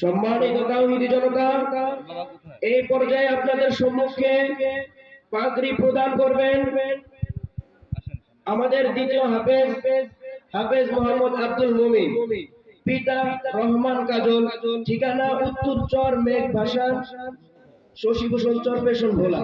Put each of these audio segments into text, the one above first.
সম্মানিত তাওহীদি জনতা এই পর্যায়ে আপনাদের সম্মুখে পাগড়ি প্রদান করবেন। আমাদের দ্বিতীয় হাফেজ হাফেজ মোহাম্মদ আব্দুল মুমিন। পিতা রহমান কাজল, ঠিকানা উত্তর চর মেঘ ভাষা, শশীভূষণ চর পেশন ভোলা।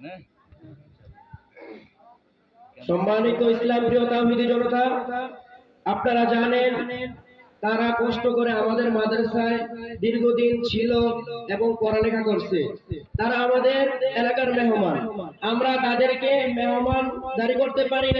হ্যাঁ? সম্মানিত ইসলাম প্রিয় তাওহীদি জনতা, আপনারা জানেন তারা কষ্ট করে আমাদের মাদ্রাসায় দীর্ঘদিন ছিল এবং পড়ালেখা করছে। তারা আমাদের এলাকার মেহমান। আমরা তাদেরকে মেহমান দাঁড়ি করতে পারি না।